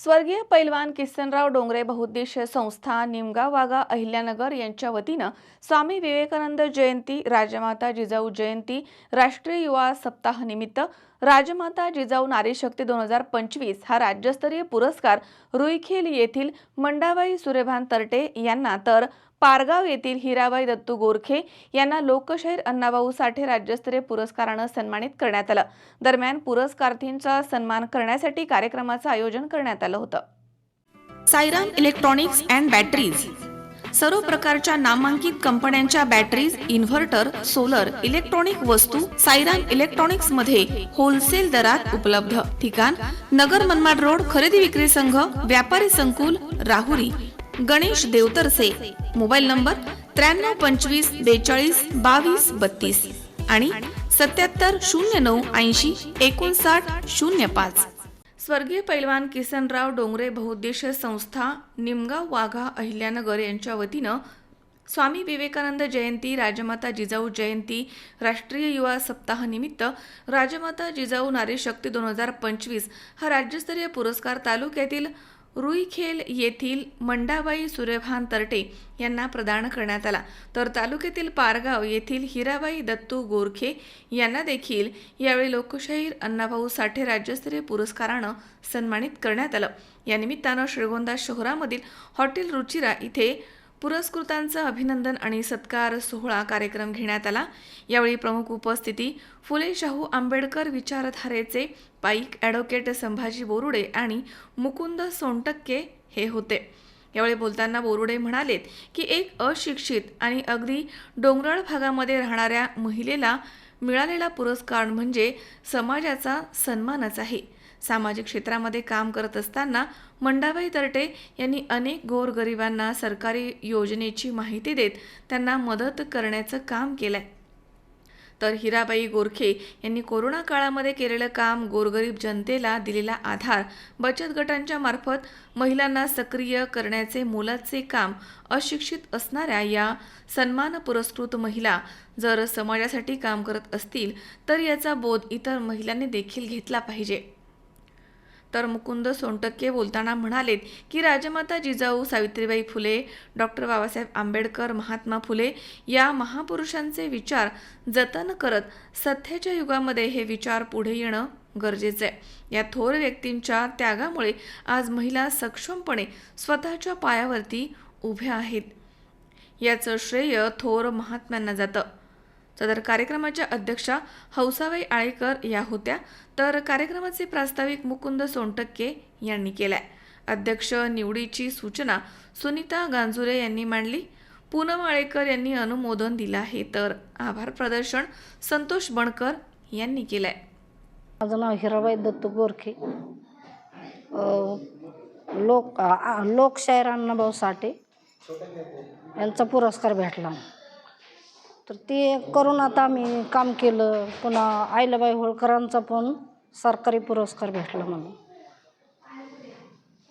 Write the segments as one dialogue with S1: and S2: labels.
S1: स्वर्गीय पैलवान किसनराव डोंगरे बहुद्देशीय संस्था निमगाव वागा अहिल्यानगर यांच्या वतीनं स्वामी विवेकानंद जयंती राजमाता जिजाऊ जयंती राष्ट्रीय युवा सप्ताह निमित्त राजमाता जिजाऊ नारी शक्ती दोन हजार पंचवीस हा राज्यस्तरीय पुरस्कार रुईखेल येथील मंडाबाई सुरेभान तरटे यांना तर पारगाव येथील हिराबाई दत्तू गोरखे यांना लोकशाहीर अण्णाभाऊ साठे राज्यस्तरीय पुरस्कारानं सन्मानित करण्यात आलं. दरम्यान पुरस्कार्थींचा सन्मान करण्यासाठी कार्यक्रमाचं आयोजन करण्यात आलं होतं. Sairam electronics and batteries. सर्व प्रकारच्या नामांकित कंपन्यांच्या बॅटरीज इन्व्हर्टर सोलर इलेक्ट्रॉनिक वस्तू सायराम इलेक्ट्रॉनिक्समध्ये होलसेल दरात उपलब्ध. ठिकाण नगर मनमाड रोड खरेदी विक्री संघ व्यापारी संकुल राहुरी. गणेश देवतरसे. मोबाईल नंबर त्र्याण्णव पंचवीस बेचाळीस बावीस बत्तीस आणि सत्याहत्तर शून्य नऊ ऐंशी एकोणसाठ शून्य पाच. स्वर्गीय पैलवान किसनराव डोंगरे बहुद्देशीय संस्था निमगाव वाघा अहिल्यानगर यांच्या वतीनं स्वामी विवेकानंद जयंती राजमाता जिजाऊ जयंती राष्ट्रीय युवा सप्ताहानिमित्त राजमाता जिजाऊ नारी शक्ती दोन हजार पंचवीस हा राज्यस्तरीय पुरस्कार तालुक्यातील रुईखेल येथील मंडाबाई सूर्यभान तरटे यांना प्रदान करण्यात आला. तर तालुक्यातील पारगाव येथील हिराबाई दत्तू गोरखे यांना देखील यावेळी लोकशाहीर अण्णाभाऊ साठे राज्यस्तरीय पुरस्कारानं सन्मानित करण्यात आलं. या निमित्तानं श्रीगोंदा शहरामधील हॉटेल रुचिरा इथे पुरस्कृतांचं अभिनंदन आणि सत्कार सोहळा कार्यक्रम घेण्यात आला. यावेळी प्रमुख उपस्थिती फुले शाहू आंबेडकर विचारधारेचे पाईक ॲडव्होकेट संभाजी बोरुडे आणि मुकुंद सोनटक्के हे होते. यावेळी बोलताना बोरुडे म्हणालेत की एक अशिक्षित आणि अगदी डोंगराळ भागामध्ये राहणाऱ्या महिलेला मिळालेला पुरस्कार म्हणजे समाजाचा सन्मानच आहे. सामाजिक क्षेत्रामध्ये काम करत असताना मंडाबाई तरटे यांनी अनेक गोरगरिबांना सरकारी योजनेची माहिती देत त्यांना मदत करण्याचं काम केलंय. तर हिराबाई गोरखे यांनी कोरोना काळामध्ये केलेलं काम गोरगरीब जनतेला दिलेला आधार बचत गटांच्या मार्फत महिलांना सक्रिय करण्याचे मोलाचे काम अशिक्षित असणाऱ्या या सन्मान पुरस्कृत महिला जर समाजासाठी काम करत असतील तर याचा बोध इतर महिलांनी देखील घेतला पाहिजे. तर मुकुंद सोनटक्के बोलताना म्हणालेत की राजमाता जिजाऊ सावित्रीबाई फुले डॉक्टर बाबासाहेब आंबेडकर महात्मा फुले या महापुरुषांचे विचार जतन करत सध्याच्या युगामध्ये हे विचार पुढे येणं गरजेचं आहे. या थोर व्यक्तींच्या त्यागामुळे आज महिला सक्षमपणे स्वतःच्या पायावरती उभ्या आहेत. याचं श्रेय थोर महात्म्यांना जातं. सदर कार्यक्रमाच्या अध्यक्षा हौसाबाई आळेकर या होत्या. तर कार्यक्रमाचे प्रास्ताविक मुकुंद सोनटक्के यांनी केलाय. अध्यक्ष निवडीची सूचना सुनीता गांजुरे यांनी मांडली. पूनम आळेकर यांनी अनुमोदन दिलं आहे. तर आभार प्रदर्शन संतोष बणकर यांनी केलंय.
S2: माझं नाव हिराबाई दत्त गोरखे. लोक लोकशाहीर अण्णाभाऊ साठे यांचा पुरस्कार भेटला. तर ते करून आता आम्ही काम केलं. पुन्हा आईलाबाई होळकरांचा पण सरकारी पुरस्कार भेटला मला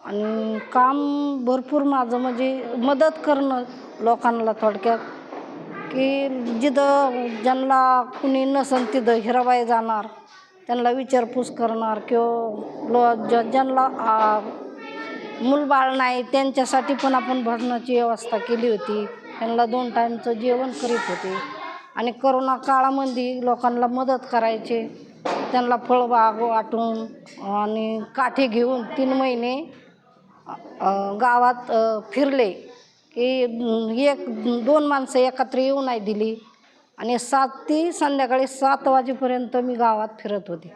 S2: आणि काम भरपूर माझं म्हणजे मदत करणं लोकांना थोडक्यात की जिथं ज्यांना कुणी नसन तिथं हिराबाई जाणार त्यांना विचारपूस करणार किंवा लो ज ज्यांना मूलबाळ नाही त्यांच्यासाठी पण आपण भरणाची व्यवस्था केली होती. त्यांना दोन टाईमचं जेवण करीत होते. आणि करोना काळामध्ये लोकांना मदत करायचे. त्यांना फळबाग वाटून आणि काठी घेऊन तीन महिने गावात फिरले. की एक दोन माणसं एकत्र येऊ नाही दिली. आणि सात ती संध्याकाळी सात वाजेपर्यंत मी गावात फिरत होते.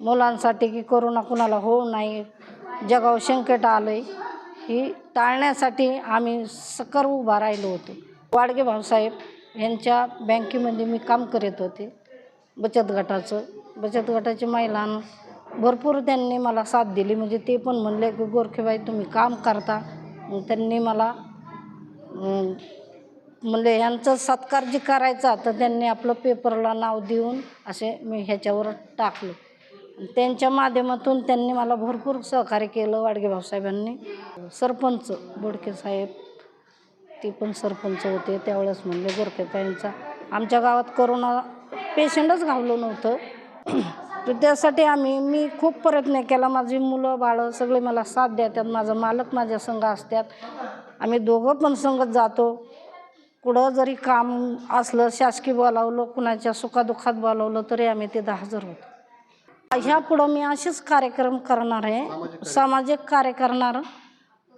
S2: मुलांसाठी की करोना कुणाला होऊ नाही जगावर संकट आलं आहे ही टाळण्यासाठी आम्ही सकर उभा राहिलो होतो. वाडगे भाऊसाहेब यांच्या बँकेमध्ये मी काम करत होते. बचत गटाचं बचत गटाची महिलां भरपूर त्यांनी मला साथ दिली. म्हणजे ते पण म्हणले की गोरखेबाई तुम्ही काम करता. त्यांनी मला म्हणले यांचा सत्कार जे करायचा तर त्यांनी आपलं पेपरला नाव देऊन असे मी ह्याच्यावर टाकलं. त्यांच्या माध्यमातून त्यांनी मला भरपूर सहकार्य केलं वाडगे भाऊसाहेबांनी. सरपंच बोडके साहेब ते पण सरपंच होते. त्यावेळेस म्हणले गोरखेताईंचा आमच्या गावात करोना पेशंटच घावलं नव्हतं. तर त्यासाठी आम्ही मी खूप प्रयत्न केला. माझी मुलं बाळं सगळे मला साथ देतात माझं मालक माझ्या संघ असतात आम्ही दोघं पण संगत जातो. कुठं जरी काम असलं शासकीय बोलावलं कुणाच्या सुखादुखात बोलावलं तरी आम्ही तिथं हजर होतो. ह्या पुढं मी असेच कार्यक्रम करणार आहे. सामाजिक कार्य करणार.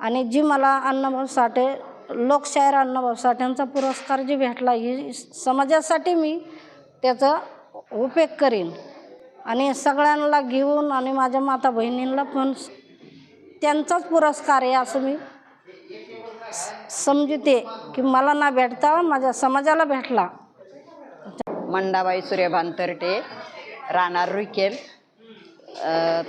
S2: आणि जी मला अण्णाभाऊ साठे लोकशाहीर अण्णाभाऊ साठेंचा पुरस्कार जी भेटला ही समाजासाठी मी त्याचा उपयोग करीन. आणि सगळ्यांना घेऊन आणि माझ्या माता बहिणींना पण त्यांचाच पुरस्कार आहे असं मी समजते की मला ना भेटता माझ्या समाजाला भेटला.
S3: मंडाबाई सूर्यभान तरटे राहणार रुईकेल अ,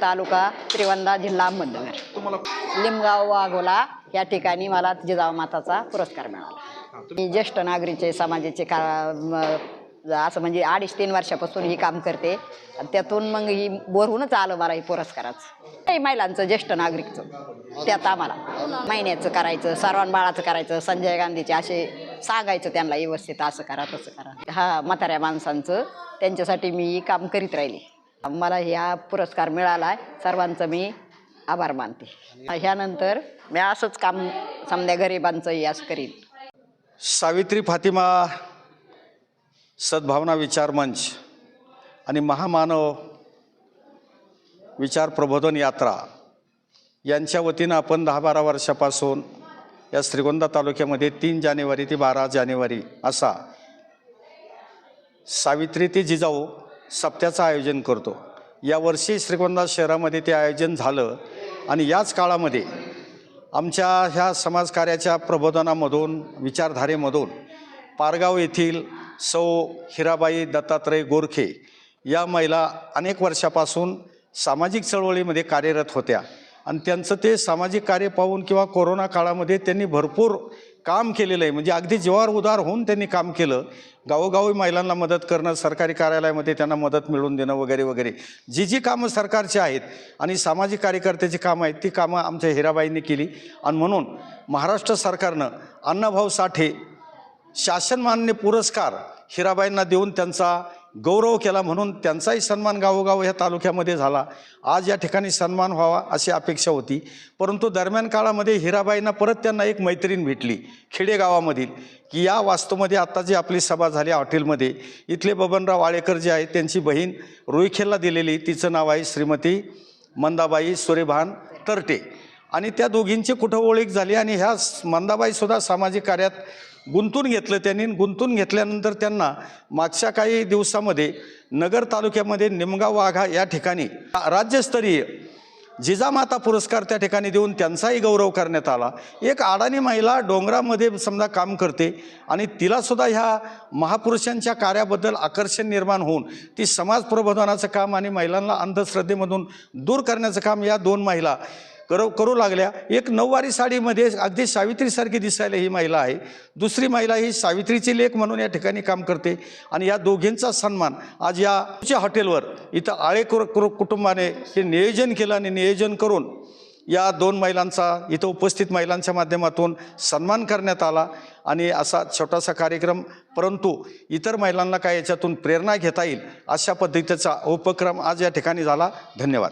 S3: तालुका श्रीवंदा जिल्हा अहमदनगर लिमगाव वाघोला या ठिकाणी मला जिजाऊ माताचा पुरस्कार मिळाला. मी ज्येष्ठ नागरिकचे समाजाचे का असं म्हणजे अडीच तीन वर्षापासून ही काम करते. आणि त्यातून मग ही बोरहूनच आलं मला ही पुरस्काराचं. काही महिलांचं ज्येष्ठ नागरिकचं. त्यात आम्हाला महिन्याचं करायचं सर्वान बाळाचं करायचं संजय गांधीचे असे सांगायचं त्यांना व्यवस्थित असं करा तसं करा. हा म्हाताऱ्या माणसांचं त्यांच्यासाठी मी काम करीत राहिली. मला ह्या पुरस्कार मिळाला आहे सर्वांचं मी आभार मानते. ह्यानंतर मी असंच काम समजा गरिबांचं यास करीन.
S4: सावित्री फातिमा सद्भावना विचार मंच आणि महामानव विचार प्रबोधन यात्रा यांच्या वतीनं आपण दहा बारा वर्षापासून या श्रीगोंदा तालुक्यामध्ये तीन जानेवारी ते बारा जानेवारी असा सावित्री ते जिजाऊ सप्त्याचं आयोजन करतो. यावर्षी श्रीगोंदा शहरामध्ये ते आयोजन झालं आणि याच काळामध्ये आमच्या ह्या समाजकार्याच्या प्रबोधनामधून विचारधारेमधून पारगाव येथील सौ हिराबाई दत्तात्रय गोरखे या महिला अनेक वर्षापासून सामाजिक चळवळीमध्ये कार्यरत होत्या. आणि त्यांचं ते सामाजिक कार्य पाहून किंवा कोरोना काळामध्ये त्यांनी भरपूर काम केलेलं आहे. म्हणजे अगदी जीवावर उदार होऊन त्यांनी काम केलं गावोगावी महिलांना मदत करणं सरकारी कार्यालयामध्ये त्यांना मदत मिळवून देणं वगैरे वगैरे. जी जी कामं सरकारची आहेत आणि सामाजिक कार्यकर्त्याची कामं आहेत ती कामं आमच्या हिराबाईंनी केली. आणि म्हणून महाराष्ट्र सरकारनं अण्णाभाऊ साठे शासनमान्य पुरस्कार हिराबाईंना देऊन त्यांचा गौरव केला म्हणून त्यांचाही सन्मान गावोगाव ह्या तालुक्यामध्ये झाला. आज या ठिकाणी सन्मान व्हावा अशी अपेक्षा होती. परंतु दरम्यान काळामध्ये हिराबाईंना परत त्यांना एक मैत्रीण भेटली खेडेगावामधील. की या वास्तूमध्ये आत्ता जी आपली सभा झाली हॉटेलमध्ये इथले बबनराव वाळेकर जे आहे त्यांची बहीण रुईखेलला दिलेली तिचं नाव आहे श्रीमती मंदाबाई सुरेभान तरटे. आणि त्या दोघींची कुठं ओळख झाली आणि ह्या मंदाबाईसुद्धा सामाजिक कार्यात गुंतून घेतलं त्यांनी गुंतून घेतल्यानंतर त्यांना मागच्या काही दिवसामध्ये नगर तालुक्यामध्ये निमगाव वाघा या ठिकाणी राज्यस्तरीय जिजामाता पुरस्कार त्या ठिकाणी देऊन त्यांचाही गौरव करण्यात आला. एक अडाणी महिला डोंगरामध्ये समजा काम करते आणि तिलासुद्धा ह्या महापुरुषांच्या कार्याबद्दल आकर्षण निर्माण होऊन ती समाज प्रबोधनाचं काम आणि महिलांना अंधश्रद्धेमधून दूर करण्याचं काम या दोन महिला करू करू लागल्या. एक नऊवारी साडीमध्ये अगदी सावित्रीसारखी दिसायला ही महिला आहे. दुसरी महिला ही सावित्रीची लेख म्हणून या ठिकाणी काम करते. आणि या दोघींचा सन्मान आज याच्या हॉटेलवर इथं आळेकुर कुर- कुटुंबाने हे नियोजन केलं आणि नियोजन करून या दोन महिलांचा इथं उपस्थित महिलांच्या माध्यमातून सन्मान करण्यात आला. आणि असा छोटासा कार्यक्रम परंतु इतर महिलांना काय याच्यातून प्रेरणा घेता येईल अशा पद्धतीचा उपक्रम आज या ठिकाणी झाला. धन्यवाद.